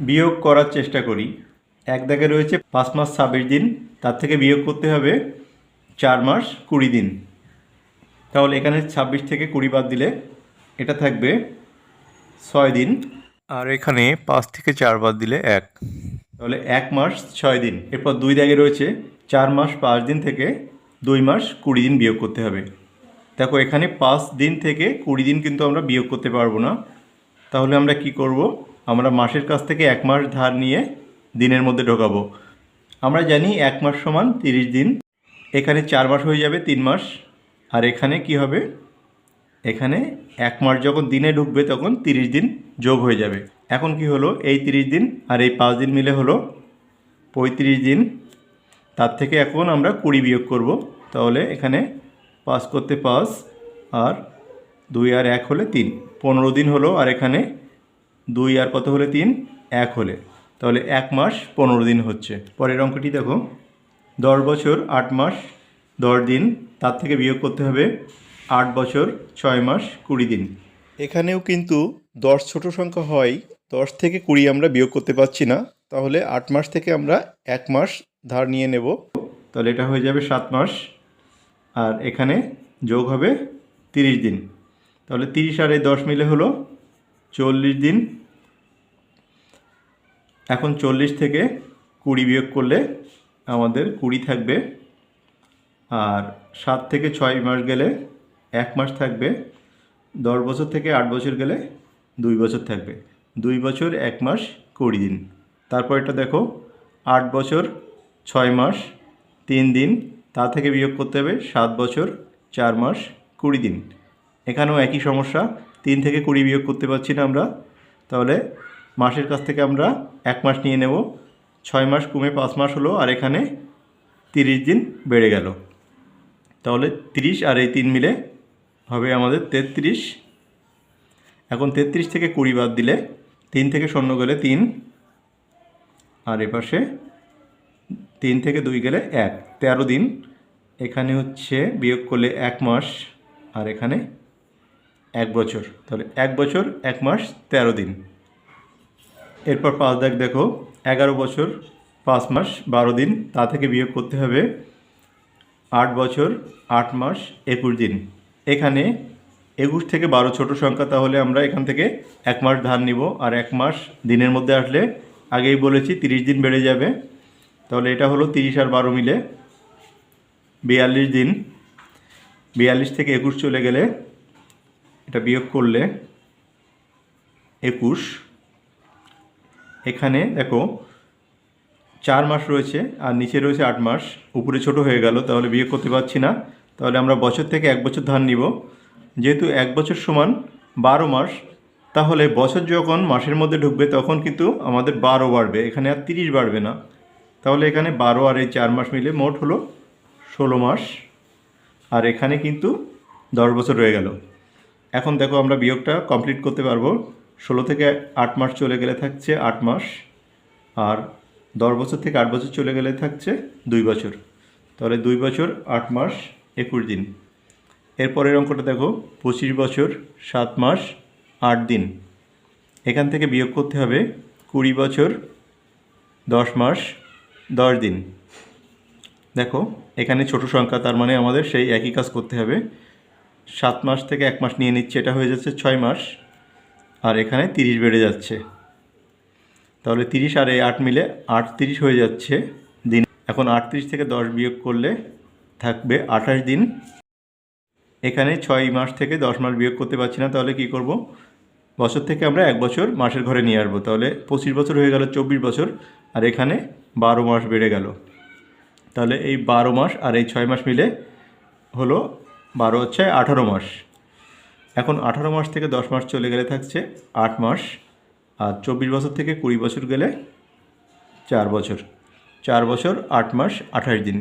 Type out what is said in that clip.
বিয়োগ করার চেষ্টা করি। এক দাগে রয়েছে পাঁচ মাস ছাব্বিশ দিন, তার থেকে বিয়োগ করতে হবে চার মাস কুড়ি দিন। তাহলে এখানে ছাব্বিশ থেকে কুড়ি বাদ দিলে এটা থাকবে ছয় দিন। আর এখানে পাঁচ থেকে চার বাদ দিলে এক। তাহলে এক মাস ছয় দিন। এরপর দুই দাগে রয়েছে চার মাস পাঁচ দিন থেকে দুই মাস কুড়ি দিন বিয়োগ করতে হবে। দেখো, এখানে পাঁচ দিন থেকে কুড়ি দিন কিন্তু আমরা বিয়োগ করতে পারব না। তাহলে আমরা কি করব? আমরা মাসের কাছ থেকে এক মাস ধার নিয়ে দিনের মধ্যে ঢোকাবো। আমরা জানি এক মাস সমান তিরিশ দিন। এখানে চার মাস হয়ে যাবে তিন মাস। আর এখানে কি হবে? এখানে এক মাস যখন দিনে ঢুকবে তখন তিরিশ দিন যোগ হয়ে যাবে। এখন কি হলো? এই তিরিশ দিন আর এই পাঁচ দিন মিলে হলো পঁয়ত্রিশ দিন। তার থেকে এখন আমরা কুড়ি বিয়োগ করব। তাহলে এখানে পাঁচ করতে পাঁচ আর দুই আর এক হলে তিন। পনেরো দিন হলো আর এখানে দুই আর কত হলে তিন? এক হলে। তাহলে এক মাস পনেরো দিন হচ্ছে। পরের অঙ্কটি দেখো। দশ বছর আট মাস দশ দিন। তার থেকে বিয়োগ করতে হবে আট বছর ছয় মাস কুড়ি দিন। এখানেও কিন্তু দশ ছোট সংখ্যা হয়। দশ থেকে কুড়ি আমরা বিয়োগ করতে পারছি না। তাহলে আট মাস থেকে আমরা এক মাস ধার নিয়ে নেব। তাহলে এটা হয়ে যাবে সাত মাস। আর এখানে যোগ হবে তিরিশ দিন। তাহলে তিরিশ আর এই দশ মিলে হলো চল্লিশ দিন। এখন চল্লিশ থেকে কুড়ি বিয়োগ করলে আমাদের কুড়ি থাকবে। আর সাত থেকে ছয় মাস গেলে এক মাস থাকবে। দশ বছর থেকে আট বছর গেলে দুই বছর থাকবে। দুই বছর, এক মাস, কুড়ি দিন। তারপর এটা দেখো, আট বছর, ছয় মাস, তিন দিন। তা থেকে বিয়োগ করতে হবে সাত বছর, চার মাস, কুড়ি দিন। এখানেও একই সমস্যা। তিন থেকে কুড়ি বিয়োগ করতে পারছি না আমরা, তাহলে মাসের কাছ থেকে আমরা এক মাস নিয়ে নেব। ছয় মাস কমে পাঁচ মাস হলো, আর এখানে তিরিশ দিন বেড়ে গেল। তাহলে তিরিশ আর এই তিন মিলে হবে আমাদের তেত্রিশ। এখন তেত্রিশ থেকে কুড়ি বাদ দিলে তিন থেকে শূন্য গেলে তিন, আর এপাশে তিন থেকে দুই গেলে এক। তেরো দিন, এখানে হচ্ছে বিয়োগ করলে এক মাস, আর এখানে এক বছর। তাহলে এক বছর, এক মাস, তেরো দিন। এরপর পাঁচ দাগ দেখো, এগারো বছর, পাঁচ মাস, বারো দিন। তা থেকে বিয়োগ করতে হবে আট বছর, আট মাস, একুশ দিন। এখানে একুশ থেকে বারো ছোট সংখ্যা, তাহলে আমরা এখান থেকে এক মাস ধার নিব। আর এক মাস দিনের মধ্যে আসলে আগেই বলেছি, তিরিশ দিন বেড়ে যাবে। তাহলে এটা হলো তিরিশ আর বারো মিলে বিয়াল্লিশ দিন। বিয়াল্লিশ থেকে একুশ চলে গেলে এটা বিয়োগ করলে একুশ। এখানে দেখো, চার মাস রয়েছে আর নিচে রয়েছে আট মাস। উপরে ছোট হয়ে গেল, তাহলে বিয়োগ করতে পারছি না। তাহলে আমরা বছর থেকে এক বছর ধান নিব। যেহেতু এক বছর সমান বারো মাস, তাহলে বছর যখন মাসের মধ্যে ঢুকবে, তখন কিন্তু আমাদের বারো বাড়বে। এখানে আর তিরিশ বাড়বে না। তাহলে এখানে বারো আর এই চার মাস মিলে মোট হলো ষোলো মাস। আর এখানে কিন্তু দশ বছর রয়ে গেল। এখন দেখো আমরা বিয়োগটা কমপ্লিট করতে পারব। ষোলো থেকে আট মাস চলে গেলে থাকছে আট মাস, আর দশ বছর থেকে আট বছর চলে গেলে থাকছে দুই বছর। তাহলে দুই বছর, আট মাস, একুশ দিন। এরপরের অঙ্কটা দেখো, পঁচিশ বছর, সাত মাস, আট দিন। এখান থেকে বিয়োগ করতে হবে কুড়ি বছর, দশ মাস, দশ দিন। দেখো, এখানে ছোট সংখ্যা, তার মানে আমাদের সেই একই কাজ করতে হবে। সাত মাস থেকে এক মাস নিয়ে নিচ্ছে, এটা হয়ে যাচ্ছে ছয় মাস, আর এখানে তিরিশ বেড়ে যাচ্ছে। তাহলে তিরিশ আর এই আট মিলে আটত্রিশ হয়ে যাচ্ছে দিন। এখন আটত্রিশ থেকে দশ বিয়োগ করলে থাকবে আঠাশ দিন। এখানে ছয় মাস থেকে দশ মাস বিয়োগ করতে পারছি না, তাহলে কি করব? বছর থেকে আমরা এক বছর মাসের ঘরে নিয়ে আসব। তাহলে পঁচিশ বছর হয়ে গেল চব্বিশ বছর, আর এখানে বারো মাস বেড়ে গেল। তাহলে এই বারো মাস আর এই ছয় মাস মিলে হলো বারো হচ্ছে আঠারো মাস। এখন আঠারো মাস থেকে দশ মাস চলে গেলে থাকছে আট মাস, আর চব্বিশ বছর থেকে কুড়ি বছর গেলে চার বছর। চার বছর, আট মাস, আঠাশ দিন।